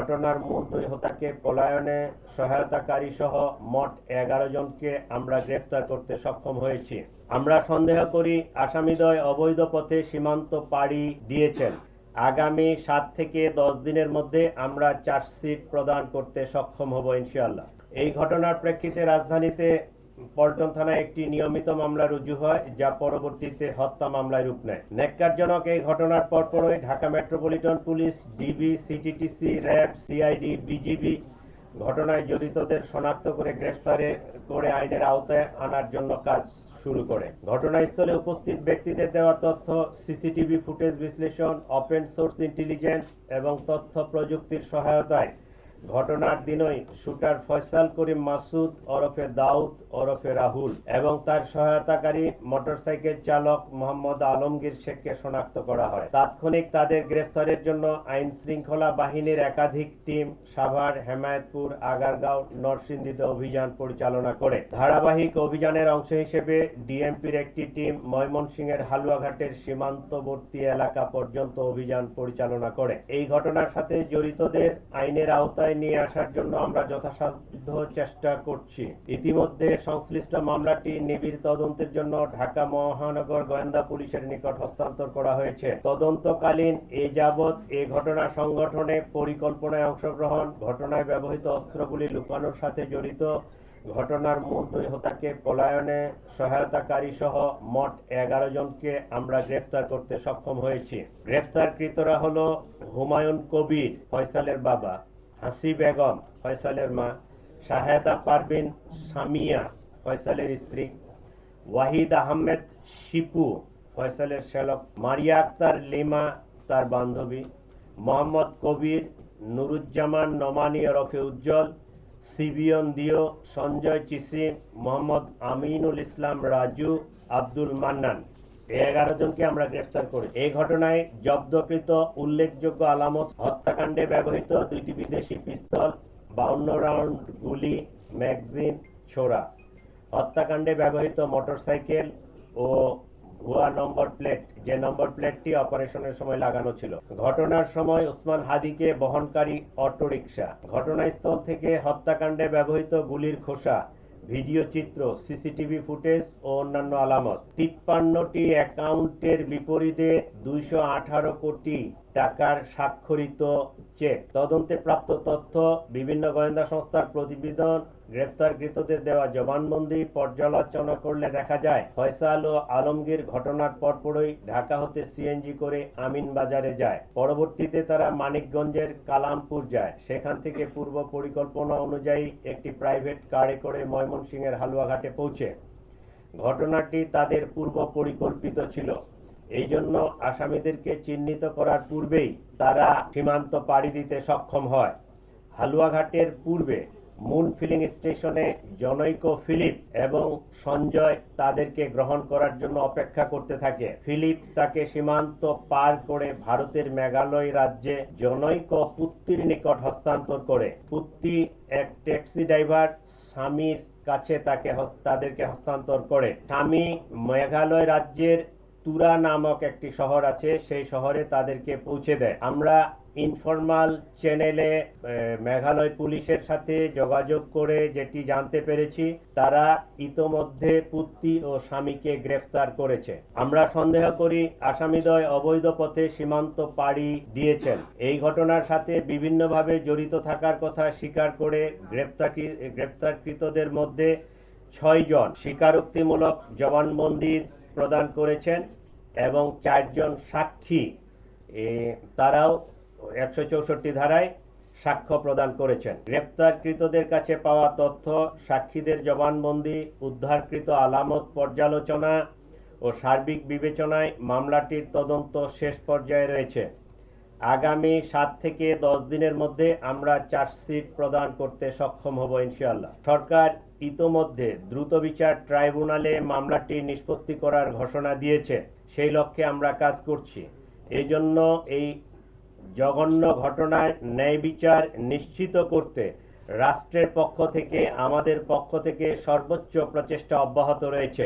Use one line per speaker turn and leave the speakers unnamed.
ঘটনার মূল দুই পলায়নে সহায়তাকারী সহ মোট এগারো জনকে আমরা গ্রেফতার করতে সক্ষম হয়েছি। আমরা সন্দেহ করি আসামিদ্বয় অবৈধ পথে সীমান্ত পাড়ি দিয়েছেন। আগামী সাত থেকে দশ দিনের মধ্যে আমরা চার্জশিট প্রদান করতে সক্ষম হব ইনশাআল্লাহ। এই ঘটনার প্রেক্ষিতে রাজধানীতে পল্টন থানায় একটি নিয়মিত মামলা রুজু হয়, যা পরবর্তীতে হত্যা মামলায় রূপ নেয়। ন্যাক্কারজনক এই ঘটনার পরপরই Dhaka metropolitan police, DB, CTTC, RAB, CID, BGB ঘটনায় জড়িতদের শনাক্ত করে গ্রেফতারে করে আইনের আওতায় আনার জন্য কাজ শুরু করে। ঘটনাস্থলে উপস্থিত ব্যক্তিদের দেওয়া তথ্য, সিসিটিভি ফুটেজ বিশ্লেষণ, ওপেন সোর্স ইন্টেলিজেন্স এবং তথ্য প্রযুক্তির সহায়তায় ঘটনার দিনই শুটার ফয়সাল করিম মাসুদ, ওরফে দাউদ, ওরফে রাহুল এবং তার সহায়তাকারী মোটরসাইকেল চালক মোহাম্মদ আলমগীর শেখকে শনাক্ত করা হয়। তাৎক্ষণিক তাদের গ্রেফতারের জন্য আইন শৃঙ্খলা বাহিনীর একাধিক টিম সাভার, হেমায়তপুর, আগারগাঁও, নরসিংদীতে অভিযান পরিচালনা করে। ধারাবাহিক অভিযানের অংশ হিসেবে ডিএমপির একটি টিম ময়মনসিংহের হালুয়াঘাটের সীমান্তবর্তী এলাকা পর্যন্ত অভিযান পরিচালনা করে। এই ঘটনার সাথে জড়িতদের আইনের আওতায় নিয়ে আসার জন্য আমরা যথাসাধ্য চেষ্টা করছি। ইতিমধ্যে সংশ্লিষ্ট মামলাটি নিবিড় তদন্তের জন্য ঢাকা মহানগর গোয়েন্দা পুলিশের নিকট হস্তান্তর করা হয়েছে। তদন্তকালীন এ যাবৎ এ ঘটনা সংগঠনে পরিকল্পনায় অংশগ্রহণ, ঘটনায় ব্যবহৃত অস্ত্রগুলি লুকানোর সাথে জড়িত, ঘটনার মূল দুই পলায়নে সহায়তাকারী সহ মোট এগারো জনকে আমরা গ্রেফতার করতে সক্ষম হয়েছি। গ্রেফতারকৃতরা হলো হুমায়ুন কবির, ফয়সালের বাবা। হাসি বেগম ফয়সালের মা, শাহেদা পারভিন সামিয়া ফয়সালের স্ত্রী, ওয়াহিদ আহমেদ শিপু ফয়সালের শ্যালক, মারিয়া আক্তার লিমা তার বান্ধবী, মোহাম্মদ কবির, নুরুজ্জামান নমানি ওরফে উজ্জ্বল, সিবিয়ন দিও, সঞ্জয় চিসিম মোহাম্মদ আমিনুল ইসলাম রাজু, আব্দুল মান্নান। এগারো জনকে আমরা গ্রেফতার করি এই ঘটনায় জব্দকৃত উল্লেখযোগ্য আলামত হত্যাকাণ্ডে ব্যবহৃত দুইটি বিদেশি পিস্তল, বাউন্ন রাউন্ড গুলি, ম্যাগজিন, ছোড়া। হত্যাকাণ্ডে ব্যবহৃত মোটরসাইকেল ও ভুয়া নম্বর প্লেট, যে নম্বর প্লেটটি অপারেশনের সময় লাগানো ছিল। ঘটনার সময় ওসমান হাদিকে বহনকারী অটোরিকশা। ঘটনাস্থল থেকে হত্যাকাণ্ডে ব্যবহৃত গুলির খোসা ভিডিও চিত্র, সিসিটিভি ফুটেজ ও অন্যান্য আলামত। তিপ্পান্নটি অ্যাকাউন্টের বিপরীতে দুইশো আঠারো কোটি টাকার স্বাক্ষরিত চেক। তদন্তে প্রাপ্ত তথ্য বিভিন্ন গোয়েন্দা সংস্থার প্রতিবেদন গ্রেপ্তারকৃতদের দেওয়া জবানবন্দি পর্যালোচনা করলে দেখা যায়, ফয়সাল ও আলমগীর ঘটনার পরপরই ঢাকা হতে সিএনজি করে আমিন বাজারে যায়। পরবর্তীতে তারা মানিকগঞ্জের কালামপুর যায়। সেখান থেকে পূর্ব পরিকল্পনা অনুযায়ী একটি প্রাইভেট কারে করে ময়মনসিংহের হালুয়াঘাটে পৌঁছে। ঘটনাটি তাদের পূর্ব পরিকল্পিত ছিল। এই জন্য আসামিদেরকে চিহ্নিত করার পূর্বেই তারা সীমান্ত পাড়ি দিতে সক্ষম হয়। হালুয়াঘাটের পূর্বে মূল ফিলিং স্টেশনে জনৈক ফিলিপ এবং সঞ্জয় তাদেরকে গ্রহণ করার জন্য অপেক্ষা করতে থাকে। ফিলিপ তাকে সীমান্ত পার করে ভারতের মেঘালয় রাজ্যে জনৈক পুত্তির নিকট হস্তান্তর করে। পুত্তি এক ট্যাক্সি ড্রাইভার, স্বামীর কাছে তাকে তাদেরকে হস্তান্তর করে। স্বামী মেঘালয় রাজ্যের তুরা নামক একটি শহর আছে, সেই শহরে তাদেরকে পৌঁছে দেয়। আমরা ইনফরমাল চ্যানেলে মেঘালয় পুলিশের সাথে যোগাযোগ করে যেটি জানতে পেরেছি, তারা ইতোমধ্যে পুত্তি ও স্বামীকে গ্রেফতার করেছে। আমরা সন্দেহ করি আসামিদ্বয় অবৈধ পথে সীমান্ত পাড়ি দিয়েছেন। এই ঘটনার সাথে বিভিন্নভাবে জড়িত থাকার কথা স্বীকার করে গ্রেপ্তার গ্রেপ্তারকৃতদের মধ্যে ছয়জন স্বীকারোক্তিমূলক জবানবন্দি প্রদান করেছেন এবং চারজন সাক্ষী। তারাও একশো চৌষট্টি ধারায় সাক্ষ্য প্রদান করেছেন। গ্রেপ্তারকৃতদের কাছে পাওয়া তথ্য, সাক্ষীদের জবানবন্দি, উদ্ধারকৃত আলামত পর্যালোচনা ও সার্বিক বিবেচনায় মামলাটির তদন্ত শেষ পর্যায়ে রয়েছে। আগামী সাত থেকে দশ দিনের মধ্যে আমরা চার্জশিট প্রদান করতে সক্ষম হব ইনশাআল্লাহ। সরকার ইতোমধ্যে দ্রুত বিচার ট্রাইব্যুনালে মামলাটি নিষ্পত্তি করার ঘোষণা দিয়েছে। সেই লক্ষ্যে আমরা কাজ করছি। এই জন্য এই জঘন্য ঘটনার ন্যায় বিচার নিশ্চিত করতে রাষ্ট্রের পক্ষ থেকে, আমাদের পক্ষ থেকে সর্বোচ্চ প্রচেষ্টা অব্যাহত রয়েছে।